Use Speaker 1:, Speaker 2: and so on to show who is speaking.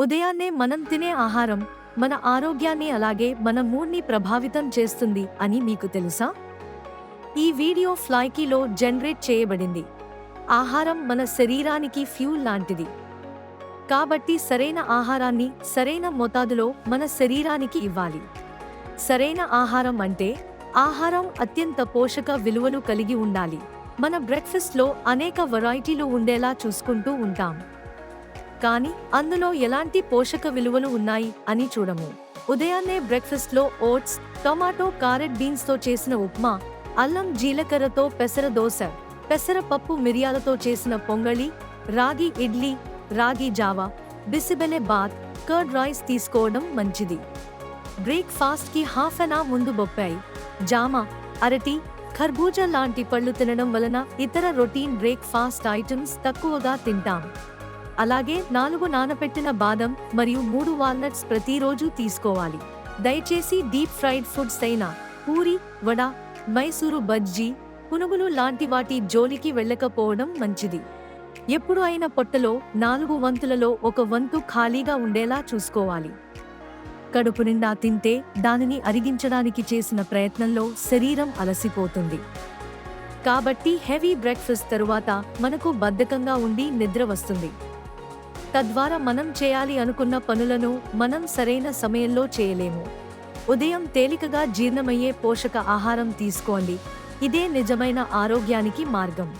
Speaker 1: ఉదయాన్నే మనం తినే ఆహారం మన ఆరోగ్యాన్ని అలాగే మన మూడ్ని ప్రభావితం చేస్తుంది అని మీకు తెలుసా? ఈ వీడియో ఫ్లైకీలో జనరేట్ చేయబడింది. ఆహారం మన శరీరానికి ఫ్యూల్ లాంటిది. కాబట్టి సరైన ఆహారాన్ని సరైన మోతాదులో మన శరీరానికి ఇవ్వాలి. సరైన ఆహారం అంటే ఆహారం అత్యంత పోషక విలువలు కలిగి ఉండాలి. మన బ్రేక్ఫాస్ట్లో అనేక వెరైటీలు ఉండేలా చూసుకుంటూ ఉంటాం. కానీ అందులో ఎలాంటి పోషక విలువలు ఉన్నాయి అని చూడము. ఉదయాన్నే బ్రేక్ఫాస్ట్లో ఓట్స్ టొమాటో కారెట్ బీన్స్తో చేసిన ఉప్మా అల్లం జీలకర్రతో పెసర దోశ పెసరపప్పు మిరియాలతో చేసిన పొంగళి రాగి ఇడ్లీ రాగి జావా బిసిబెలె బాత్ కర్డ్ రైస్ తీసుకోవడం మంచిది. బ్రేక్ఫాస్ట్కి హాఫ్ అన్ అవర్ ముందు బొప్పాయి జామ అరటి ఖర్బూజా లాంటి పళ్ళు తినడం వలన ఇతర రొటీన్ బ్రేక్ఫాస్ట్ ఐటమ్స్ తక్కువగా తింటాం. అలాగే నాలుగు నానపెట్టిన బాదం మరియు మూడు వాల్నట్స్ ప్రతిరోజు తీసుకోవాలి. దయచేసి డీప్ ఫ్రైడ్ ఫుడ్స్ అయిన పూరి వడ మైసూరు బజ్జీ పునుగులు లాంటి వాటి జోలికి వెళ్ళకపోవడం మంచిది. ఎప్పుడు అయిన పొట్టలో నాలుగు వంతులలో ఒక వంతు ఖాళీగా ఉండేలా చూసుకోవాలి. కడుపు నిండా తింటే దానిని అరిగించడానికి చేసిన ప్రయత్నంలో శరీరం అలసిపోతుంది. కాబట్టి హెవీ బ్రేక్ఫాస్ట్ తరువాత మనకు బద్ధకంగా ఉండి నిద్ర వస్తుంది. తద్వారా మనం చేయాలి అనుకున్న పనులను మనం సరైన సమయంలో చేయలేము. ఉదయం తేలికగా జీర్ణమయ్యే పోషక ఆహారం తీసుకోండి. ఇదే నిజమైన ఆరోగ్యానికి మార్గం.